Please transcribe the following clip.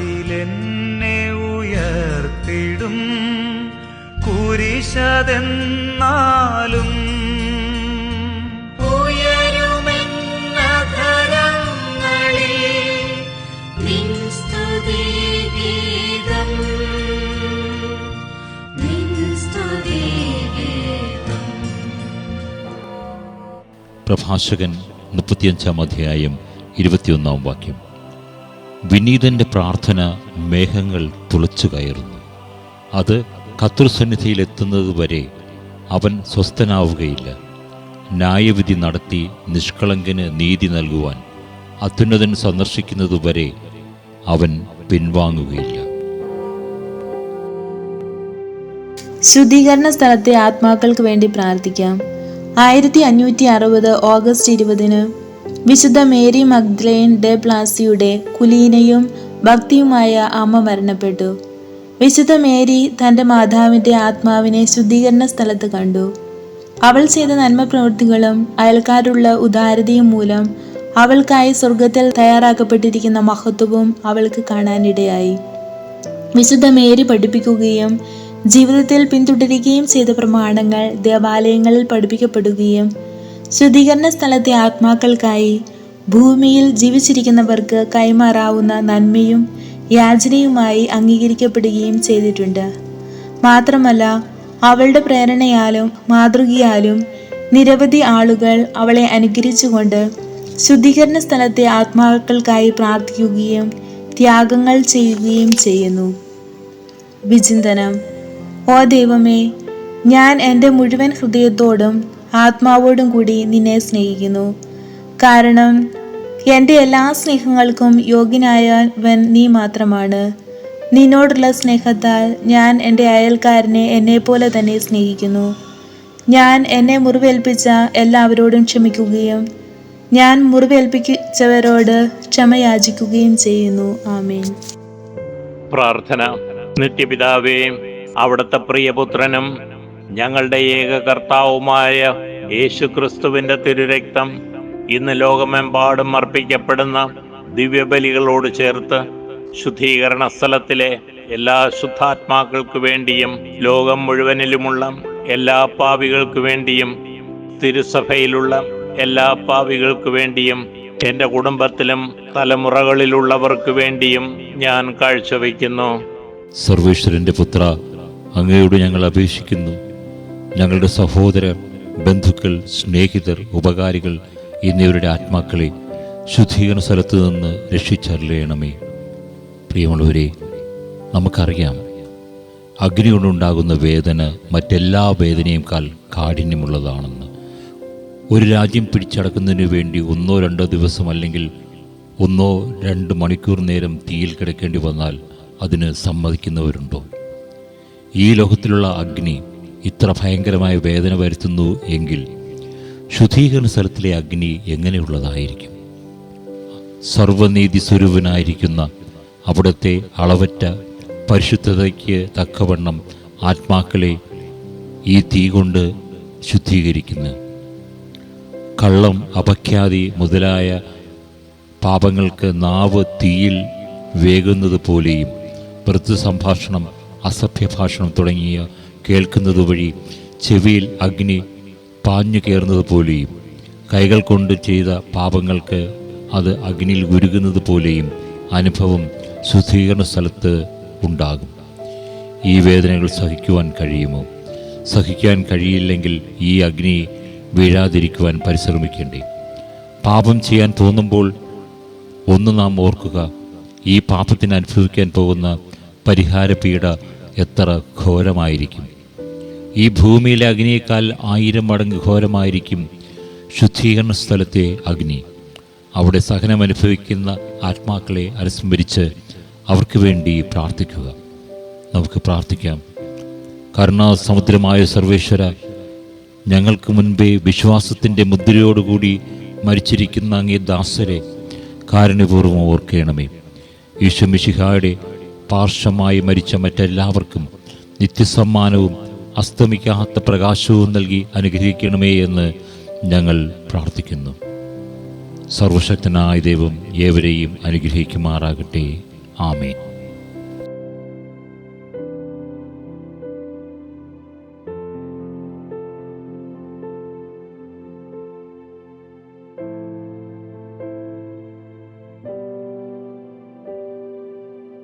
ആരിലെന്നെ ഉയർത്തിടും. കുരിശതെന്നാലും. പ്രഭാഷകൻ മുപ്പത്തിയഞ്ചാം അധ്യായം ഇരുപത്തിയൊന്നാം വാക്യം. വിനീതന്റെ പ്രാർത്ഥന മേഘങ്ങൾ തുളച്ചു കയറുന്നു. അത് കർത്തൃസന്നിധിയിലെത്തുന്നതുവരെ അവൻ സ്വസ്ഥനാവുകയില്ല. ന്യായവിധി നടത്തി നിഷ്കളങ്കന് നീതി നൽകുവാൻ അത്യുന്നതൻ സന്ദർശിക്കുന്നതുവരെ അവൻ പിൻവാങ്ങുകയില്ല. ശുദ്ധീകരണ സ്ഥലത്തെ ആത്മാക്കൾക്ക് വേണ്ടി പ്രാർത്ഥിക്കാം. ആയിരത്തി അഞ്ഞൂറ്റി അറുപത് ഓഗസ്റ്റ് ഇരുപതിന് വിശുദ്ധ മേരി മഗ്ദലേൻ ഡെ പ്ലാസിയുടെ കുലീനയും ഭക്തിയുമായ അമ്മ മരണപ്പെട്ടു. വിശുദ്ധ മേരി തന്റെ മാതാവിന്റെ ആത്മാവിനെ ശുദ്ധീകരണ സ്ഥലത്ത് കണ്ടു. അവൾ ചെയ്ത നന്മ പ്രവൃത്തികളും അയൽക്കാരുള്ള ഉദാരതയും മൂലം അവൾക്കായി സ്വർഗത്തിൽ തയ്യാറാക്കപ്പെട്ടിരിക്കുന്ന മഹത്വവും അവൾക്ക് കാണാനിടയായി. വിശുദ്ധ മേരി പഠിപ്പിക്കുകയും ജീവിതത്തിൽ പിന്തുടരുകയും ചെയ്ത പ്രമാണങ്ങൾ ദേവാലയങ്ങളിൽ പഠിപ്പിക്കപ്പെടുകയും ശുദ്ധീകരണ സ്ഥലത്തെ ആത്മാക്കൾക്കായി ഭൂമിയിൽ ജീവിച്ചിരിക്കുന്നവർക്ക് കൈമാറാവുന്ന നന്മയും യാചനയുമായി അംഗീകരിക്കപ്പെടുകയും ചെയ്തിട്ടുണ്ട്. മാത്രമല്ല അവളുടെ പ്രേരണയാലും മാതൃകയാലും നിരവധി ആളുകൾ അവളെ അനുകരിച്ചുകൊണ്ട് ശുദ്ധീകരണ സ്ഥലത്തെ ആത്മാക്കൾക്കായി പ്രാർത്ഥിക്കുകയും ത്യാഗങ്ങൾ ചെയ്യുകയും ചെയ്യുന്നു. വിചിന്തനം ഓ ദൈവമേ ഞാൻ എന്റെ മുഴുവൻ ഹൃദയത്തോടും ആത്മാവോടും കൂടി നിന്നെ സ്നേഹിക്കുന്നു. കാരണം എന്റെ എല്ലാ സ്നേഹങ്ങൾക്കും യോഗ്യനായവൻ നീ മാത്രമാണ്. നിന്നോടുള്ള സ്നേഹത്താൽ ഞാൻ എന്റെ അയൽക്കാരനെ എന്നെപ്പോലെ തന്നെ സ്നേഹിക്കുന്നു. ഞാൻ എന്നെ മുറിവേൽപ്പിച്ച എല്ലാവരോടും ക്ഷമിക്കുകയും ഞാൻ മുറിവേൽപ്പിച്ചവരോട് ക്ഷമയാചിക്കുകയും ചെയ്യുന്നു. ആമേൻ. പ്രാർത്ഥന. നിത്യപിതാവേ അവിടുത്തെ പ്രിയപുത്രനും ഞങ്ങളുടെ ഏക കർത്താവുമായ യേശു ക്രിസ്തുവിന്റെ തിരുരക്തം ഇന്ന് ലോകമെമ്പാടും അർപ്പിക്കപ്പെടുന്ന ദിവ്യബലികളോട് ചേർത്ത് ശുദ്ധീകരണ സ്ഥലത്തിലെ എല്ലാ ശുദ്ധാത്മാക്കൾക്കു വേണ്ടിയും ലോകം മുഴുവനിലുമുള്ള എല്ലാ പാവികൾക്കു വേണ്ടിയും തിരുസഭയിലുള്ള എല്ലാ പാവികൾക്കു വേണ്ടിയും എന്റെ കുടുംബത്തിലും തലമുറകളിലുള്ളവർക്ക് വേണ്ടിയും ഞാൻ കാഴ്ചവെക്കുന്നു സർവേശ്വരന്റെ പുത്ര അങ്ങയോട് ഞങ്ങൾ അപേക്ഷിക്കുന്നു. ഞങ്ങളുടെ സഹോദരർ ബന്ധുക്കൾ സ്നേഹിതർ ഉപകാരികൾ എന്നിവരുടെ ആത്മാക്കളെ ശുദ്ധീകരണ സ്ഥലത്ത് നിന്ന് രക്ഷിച്ചറിയണമേ. പ്രിയമുള്ളവരെ നമുക്കറിയാം അഗ്നി കൊണ്ടുണ്ടാകുന്ന വേദന മറ്റെല്ലാ വേദനയേക്കാൾ കാഠിന്യമുള്ളതാണെന്ന്. ഒരു രാജ്യം പിടിച്ചടക്കുന്നതിന് വേണ്ടി ഒന്നോ രണ്ടോ ദിവസം അല്ലെങ്കിൽ ഒന്നോ രണ്ട് മണിക്കൂർ നേരം തീയിൽ കിടക്കേണ്ടി വന്നാൽ അതിന് സമ്മതിക്കുന്നവരുണ്ടോ? ഈ ലോകത്തിലുള്ള അഗ്നി ഇത്ര ഭയങ്കരമായ വേദന വരുത്തുന്നു എങ്കിൽ ശുദ്ധീകരണ സ്ഥലത്തിലെ അഗ്നി എങ്ങനെയുള്ളതായിരിക്കും? സർവനീതി സ്വരൂപനായിരിക്കുന്ന അവിടുത്തെ അളവറ്റ പരിശുദ്ധതയ്ക്ക് തക്കവണ്ണം ആത്മാക്കളെ ഈ തീ കൊണ്ട് ശുദ്ധീകരിക്കുന്നു. കള്ളം അപഖ്യാതി മുതലായ പാപങ്ങൾക്ക് നാവ് തീയിൽ വേകുന്നത് പോലെയും വൃദ്ധ സംഭാഷണം തുടങ്ങിയ കേൾക്കുന്നത് വഴി ചെവിയിൽ അഗ്നി പാഞ്ഞു കയറുന്നത് പോലെയും കൈകൾ കൊണ്ട് ചെയ്ത പാപങ്ങൾക്ക് അത് അഗ്നിയിൽ ഉരുകുന്നത് പോലെയും അനുഭവം ശുദ്ധീകരണ സ്ഥലത്ത് ഉണ്ടാകും. ഈ വേദനകൾ സഹിക്കുവാൻ കഴിയുമോ? സഹിക്കാൻ കഴിയില്ലെങ്കിൽ ഈ അഗ്നി വീഴാതിരിക്കുവാൻ പരിശ്രമിക്കേണ്ടേ. പാപം ചെയ്യാൻ തോന്നുമ്പോൾ ഒന്ന് നാം ഓർക്കുക ഈ പാപത്തിന് അനുഭവിക്കാൻ പോകുന്ന പരിഹാരപീഠ എത്ര ഘോരമായിരിക്കും. ഈ ഭൂമിയിലെ അഗ്നിയേക്കാൾ ആയിരം മടങ്ങ് ഘോരമായിരിക്കും ശുദ്ധീകരണ സ്ഥലത്തെ അഗ്നി. അവിടെ സഹനം അനുഭവിക്കുന്ന ആത്മാക്കളെ അനുസ്മരിച്ച് അവർക്ക് വേണ്ടി പ്രാർത്ഥിക്കുക. നമുക്ക് പ്രാർത്ഥിക്കാം. കരുണാസമുദ്രമായ സർവേശ്വര ഞങ്ങൾക്ക് മുൻപേ വിശ്വാസത്തിന്റെ മുദ്രയോടുകൂടി മരിച്ചിരിക്കുന്ന അങ്ങേ ദാസരെ കാരുണ്യപൂർവം ഓർക്കണമേ. ഈശ്വമിഷിഹായുടെ പാർശ്വമായി മരിച്ച മറ്റെല്ലാവർക്കും നിത്യസമ്മാനവും അസ്തമിക്കാത്ത പ്രകാശവും നൽകി അനുഗ്രഹിക്കണമേ എന്ന് ഞങ്ങൾ പ്രാർത്ഥിക്കുന്നു. സർവശക്തനായ ദൈവം ഏവരെയും അനുഗ്രഹിക്കുമാറാകട്ടെ. ആമേൻ.